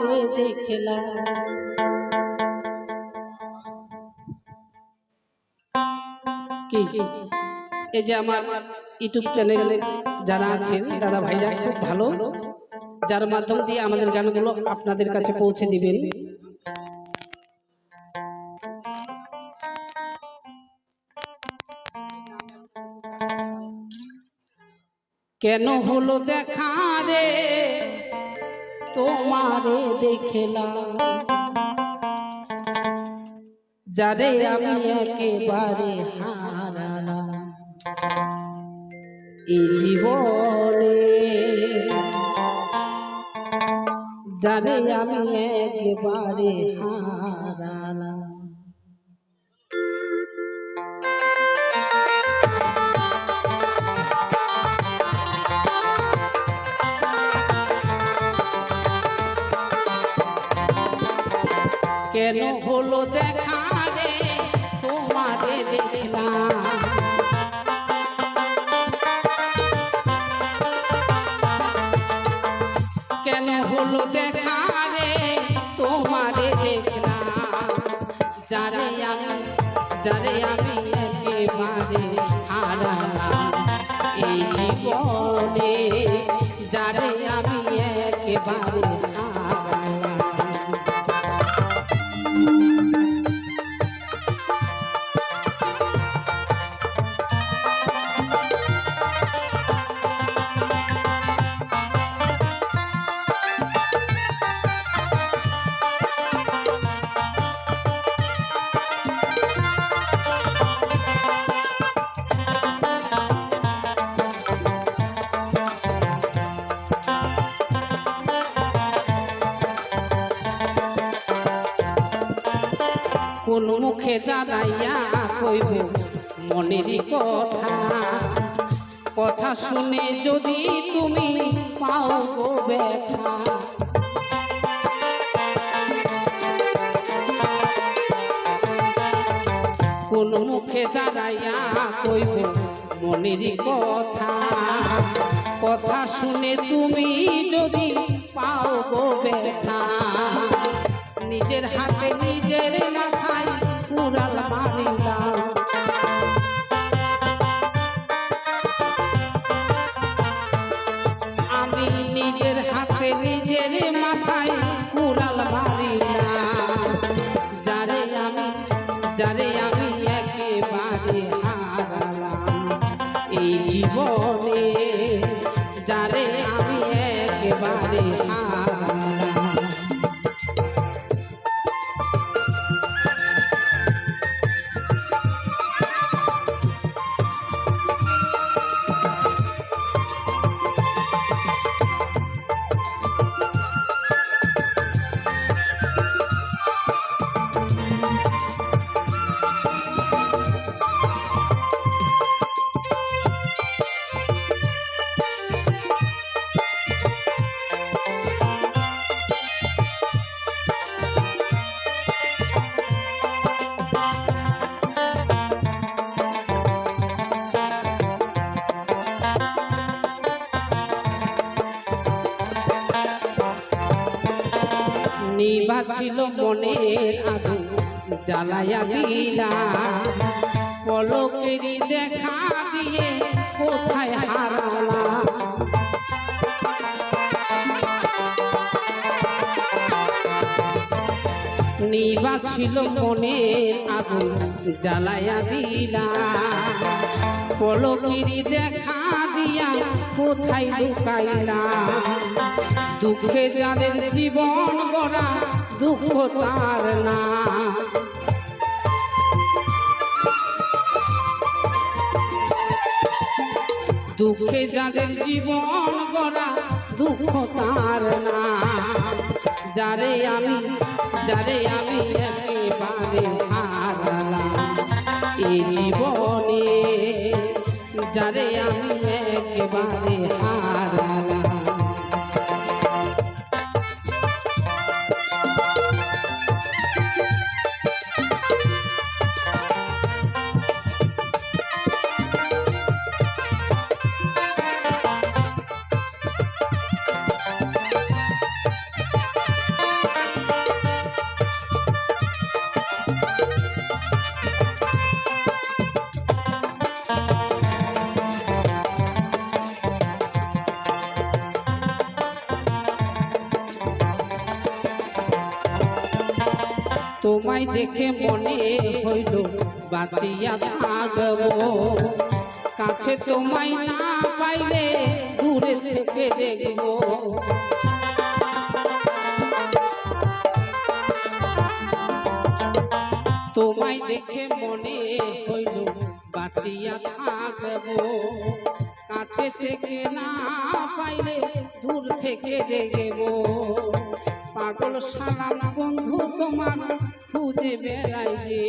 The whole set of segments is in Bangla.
তোমারে দেখলাম। কি? এই যে আমার ইউটিউব চ্যানেলে যারা আছেন, দাদা ভাইরা, খুব ভালো। যার মাধ্যম দিয়ে আমাদের গানগুলো আপনাদের কাছে পৌঁছে দিবেন। কেন হলো দেখা রে? তোমারে দেখলাম। যারে আমি একেবারে হারালাম। এই জীবনে যারে আমি একেবারে হারালাম। কেন হলো দেখা রে? তোমারে দেখলাম। কেন হলো দেখা রে? তোমারে দেখলাম। যারে আমি যারে আমি একেবারে হারালাম এই জীবনে, যারে আমি একেবারে হারালাম। মুখে দাঁড়াইয়া কইব মনেরই কথা। কথা শুনে যদি তুমি পাও ব্যথা। কোন মুখে দাঁড়াইয়া কইব মনেরই কথা। কথা শুনে তুমি যদি পাও গো ব্যথা। নিজের হাতে নিজের মাথায় Hallelujah. নিবা ছিল মনের আগুন জ্বালাইয়া দিলা। পলকেরই দেখা দিয়ে কোথায় হারালা? নিবা ছিল মনের আগুন জ্বালাইয়া দিলা। পলকিরি দেখা দিয়া কোথায় লুকাইলা? দুঃখে যাদের জীবন গড়া, দুঃখ তার না। দুঃখে যাদের জীবন গড়া, দুঃখ তার না। যারে আমি যারে আমি একেবারে হারালাম এই জীবনে যারে আমি একেবারে হারালাম তোমায় দেখে মনে হইল, বাঁচিয়া থাকব। কাছে তোমায় না পাইলে দূরে থেকে দেখব। তোমায় দেখে মনে হইল, বাঁচিয়া থাকব। কাছে থেকে না পাইলে দূর থেকে দেখব পাগল সালাম বন্ধু তোমার খুঁজে বেড়াই যে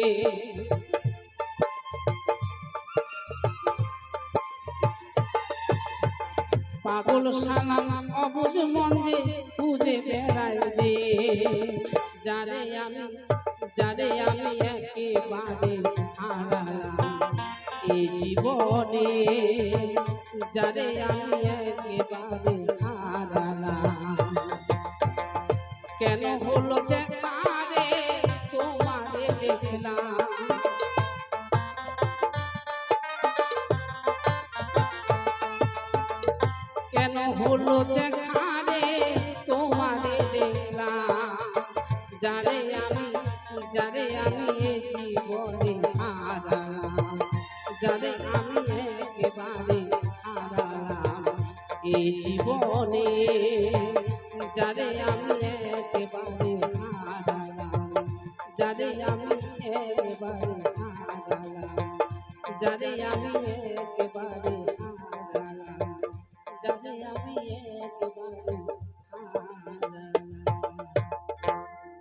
পাগল সালাম অবুজ যে খুঁজে বেড়াই যে যারে আমি যারে আমি একেবারে হারালাম এই জীবনে। যারে আমি কেন হলো দেখা রে তোমারে দেখলাম। কেন হলো দেখা রে তোমারে দেখলাম। যারে আমি যারে আমি জীবনে হারালাম যারে আমি একেবারে হারালাম যারে আমি একেবারে হারালাম যারে আমি একেবারে